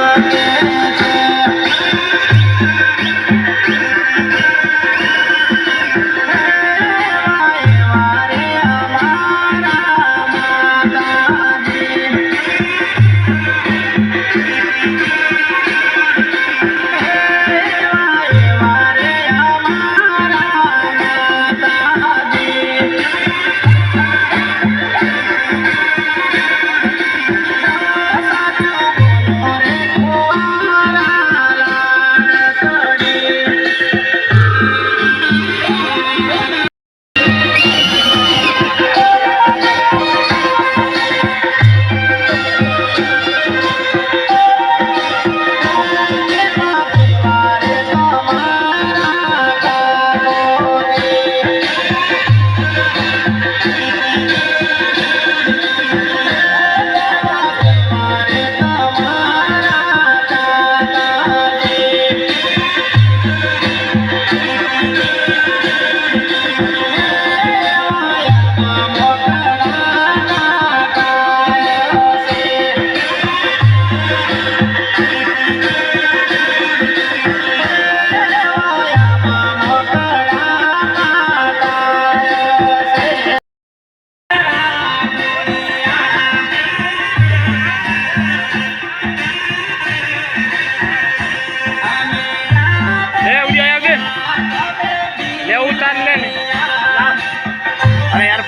Yeah.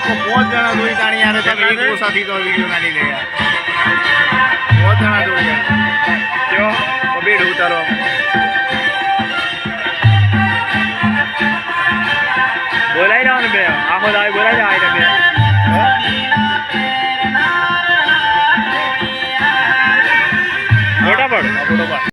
અરે યાર કો પાંચ જણા જોઈ તાણી યાર તમે એક ઓછાથી તો વીડિયો કાઢી લે યાર. પાંચ જણા જોઈ યાર. જો બેડ ઉતારો. બોલાઈ જાવ ને બે? આખો દાવી બોલાઈ જાવ આઈ બે? મોટા પડ બરોબર